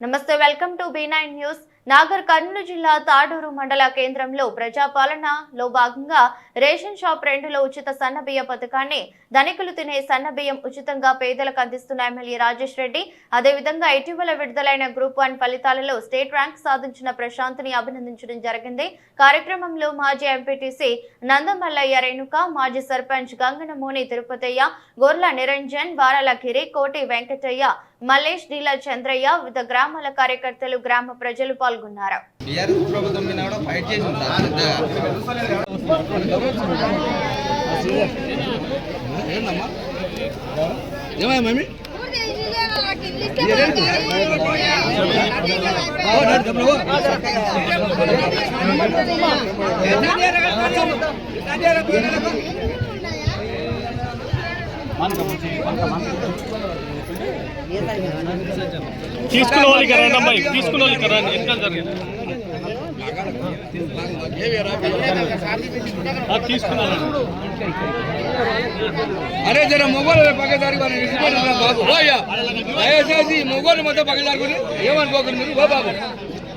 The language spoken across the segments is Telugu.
నమస్తే welcome to B nine news Nagarkurnool జిల్లా తాడూరు మండల కేంద్రంలో ప్రజాపాలనలో భాగంగా రేషన్ షాప్ రెండులో ఉచిత సన్నబియ్య పథకాన్ని ధనికులు తినే సన్నబియ్యం ఉచితంగా పేదలకు అందిస్తున్న ఎమ్మెల్యే రాజేష్ రెడ్డి. అదేవిధంగా ఇటీవల విడుదలైన గ్రూప్ వన్ ఫలితాలలో స్టేట్ ర్యాంక్ సాధించిన ప్రశాంత్ని అభినందించడం జరిగింది. కార్యక్రమంలో మాజీ ఎంపీటీసీ నందమల్లయ్య రేణుక మాజీ సర్పంచ్ గంగనమోని తిరుపతయ్య గొర్ల నిరంజన్ వారాల కోటి వెంకటయ్య మల్లేష్ డీల చంద్రయ్య వివిధ గ్రామాల కార్యకర్తలు గ్రామ ప్రజలు పాల్గొన్నారు. టీఆర్ఎస్ ప్రభుత్వం మీద కూడా ఫైట్ చేసి ఉంటారు ఏమయ్యా మమ్మీ తీసుకున్న వాళ్ళకి రండి అమ్మాయి తీసుకున్న వాళ్ళకి రండి. జరిగింది? తీసుకున్నాను. అరే జర మొగోలు పక్కదారి బాబు. దయచేసి మొగోలు మొత్తం పక్కదారి ఏమనుకోకండి మీరు. బాబు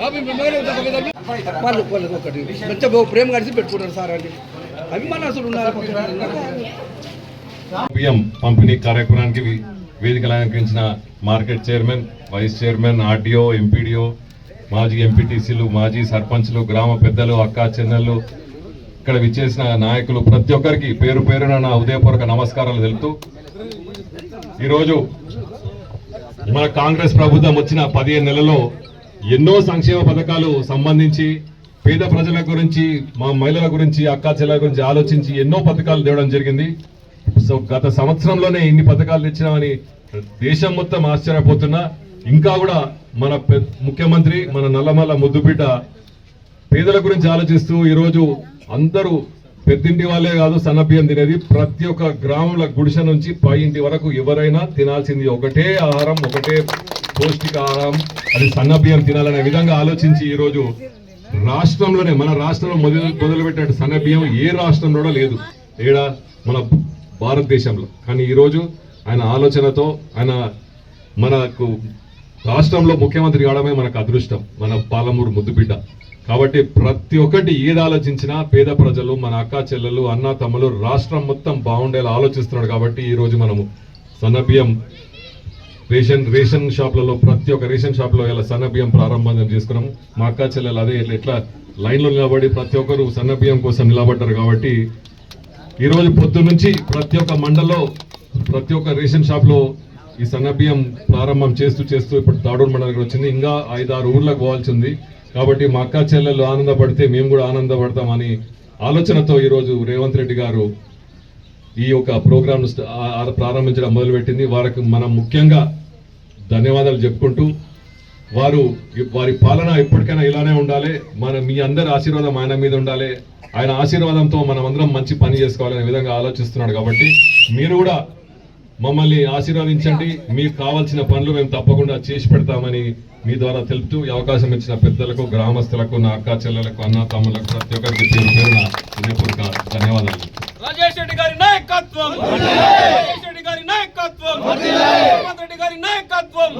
బాబు మొగోలు పక్కదారి వాళ్ళు వాళ్ళకి ఒకటి. మంచిగా ప్రేమ కలిసి పెట్టుకుంటారు సార్ అండి అభిమానాసులు ఉన్నారు బియ్యం పంపిణీ కార్యక్రమానికి వేదికలు అలంకరించిన market chairman vice chairman RDO MPDO మాజీ ఎంపీటీసీలు మాజీ సర్పంచ్లు గ్రామ పెద్దలు అక్కా చెన్నెళ్ళు ఇక్కడ విచ్చేసిన నాయకులు ప్రతి ఒక్కరికి పేరు పేరున నా ఉదయపూర్వక నమస్కారాలు తెలుపుతూ ఈరోజు మన కాంగ్రెస్ ప్రభుత్వం వచ్చిన పదిహేను నెలలో ఎన్నో సంక్షేమ పథకాలు సంబంధించి పేద ప్రజల గురించి మా మహిళల గురించి అక్కా చెల్లెల గురించి ఆలోచించి ఎన్నో పథకాలు తేవడం జరిగింది. సో గత సంవత్సరంలోనే ఇన్ని పథకాలు తెచ్చినామని దేశం మొత్తం ఆశ్చర్యపోతున్నా. ఇంకా కూడా మన ముఖ్యమంత్రి మన నల్లమల్ల ముద్దుబిడ్డ పేదల గురించి ఆలోచిస్తూ ఈరోజు అందరూ పెద్దింటి వాళ్ళే కాదు సన్నబియ్యం తినేది. ప్రతి ఒక్క గ్రామంలో గుడిసె నుంచి పై ఇంటి వరకు ఎవరైనా తినాల్సింది ఒకటే ఆహారం ఒకటే పౌష్టిక ఆహారం. అది సన్నబియ్యం తినాలనే విధంగా ఆలోచించి ఈరోజు రాష్ట్రంలోనే మన రాష్ట్రంలో మొదలు మొదలుపెట్టినట్టు సన్నబియ్యం ఏ రాష్ట్రంలో కూడా లేదు. ఏడా? మన భారతదేశంలో. కానీ ఈరోజు ఆయన ఆలోచనతో ఆయన మనకు రాష్ట్రంలో ముఖ్యమంత్రి కావడమే మనకు అదృష్టం. మన పాలమూరు ముద్దుబిడ్డ. కాబట్టి ప్రతి ఒక్కటి ఏది ఆలోచించినా పేద ప్రజలు మన అక్క చెల్లెలు అన్న తమ్ములు రాష్ట్రం మొత్తం బాగుండేలా ఆలోచిస్తున్నాడు కాబట్టి ఈరోజు మనము సన్నబియ్యం రేషన్ రేషన్ షాప్లలో ప్రతి ఒక్క రేషన్ షాప్లో ఇలా సన్నబియ్యం ప్రారంభం చేసుకున్నాము మా అక్క చెల్లెలు అదే ఎట్లా లైన్లో నిలబడి ప్రతి ఒక్కరు సన్నబియ్యం కోసం నిలబడ్డారు కాబట్టి ఈరోజు పొద్దు నుంచి ప్రతి ఒక్క మండల్లో ప్రతి ఒక్క రేషన్ షాప్లో ఈ సన్నబియ్యం ప్రారంభం చేస్తూ చేస్తూ ఇప్పుడు తాడూరు మండలికి వచ్చింది. ఇంకా ఐదారు ఊర్లకు పోవాల్సి ఉంది. కాబట్టి మా అక్క చెల్లెలు ఆనందపడితే మేము కూడా ఆనందపడతామని ఆలోచనతో ఈరోజు రేవంత్ రెడ్డి గారు ఈ యొక్క ప్రోగ్రామ్ను ప్రారంభించడం మొదలుపెట్టింది. వారికి మనం ముఖ్యంగా ధన్యవాదాలు చెప్పుకుంటూ వారు వారి పాలన ఎప్పటికైనా ఇలానే ఉండాలి. మన మీ అందరి ఆశీర్వాదం ఆయన మీద ఉండాలి. ఆయన ఆశీర్వాదంతో మనం అందరం మంచి పని చేసుకోవాలనే విధంగా ఆలోచిస్తున్నాడు కాబట్టి మీరు కూడా మమ్మల్ని ఆశీర్వదించండి. మీకు కావాల్సిన పనులు మేము తప్పకుండా చేసి పెడతామని మీ ద్వారా తెలుపుతూ ఈ అవకాశం ఇచ్చిన పెద్దలకు గ్రామస్తులకు నా అక్క చెల్లెలకు అన్న తమ్ములకు ప్రతి ఒక్కరికి పేరు పేరున హృదయపూర్వక ధన్యవాదాలు. రాజేష్ రెడ్డి గారి నాయకత్వం! రాజేష్ రెడ్డి గారి నాయకత్వం! గారి నాయకత్వం!